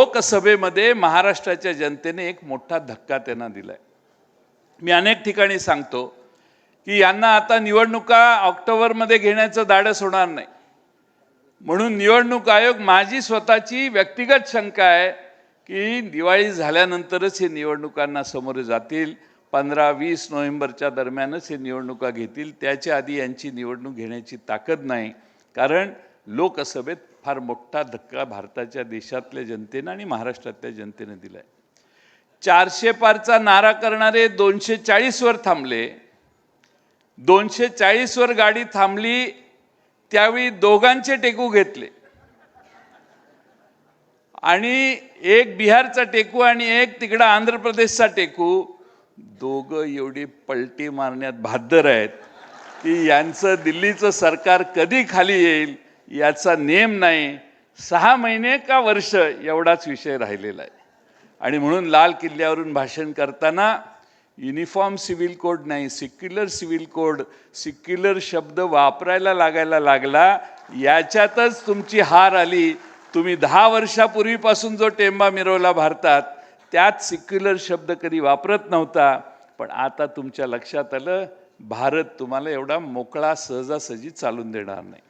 लोकसभेमध्ये महाराष्ट्राच्या जनतेने एक मोठा धक्का त्यांना दिलाय. मी अनेक ठिकाणी सांगतो की यांना आता निवडणुका ऑक्टोबरमध्ये घेण्याचं धाडस होणार नाही. म्हणून निवडणूक आयोग माझी स्वतःची व्यक्तिगत शंका आहे की दिवाळी झाल्यानंतरच हे निवडणुकांना समोर जातील. पंधरा वीस नोव्हेंबरच्या दरम्यानच हे निवडणुका घेतील. त्याच्या आधी यांची निवडणूक घेण्याची ताकद नाही. कारण लोकसभेत फार मोठा धक्का भारताच्या देशातल्या जनतेनं आणि महाराष्ट्रातल्या जनतेनं दिलाय. चारशे पारचा नारा करणारे दोनशे चाळीसवर थांबले. दोनशे चाळीसवर गाडी थांबली त्यावेळी दोघांचे टेकू घेतले. आणि एक बिहारचा टेकू आणि एक तिकडं आंध्र प्रदेशचा टेकू दोघं एवढी पलटी मारण्यात भाद्दर आहेत की यांचं दिल्लीचं सरकार कधी खाली येईल? याचा नेम नाही. सहा महिने का वर्ष एवढाच विषय राहिलेला आहे. आणि म्हणून लाल किल्ल्यावरून भाषण करताना युनिफॉर्म सिव्हिल कोड नाही सिक्युलर सिव्हिल कोड सिक्युलर शब्द वापरायला लागायला लागला. याच्यातच तुमची हार आली. तुम्ही दहा वर्षापूर्वीपासून जो टेंबा मिरवला भारतात त्यात सिक्युलर शब्द कधी वापरत नव्हता. पण आता तुमच्या लक्षात आलं भारत तुम्हाला एवढा मोकळा सहजासहजी चालून देणार नाही.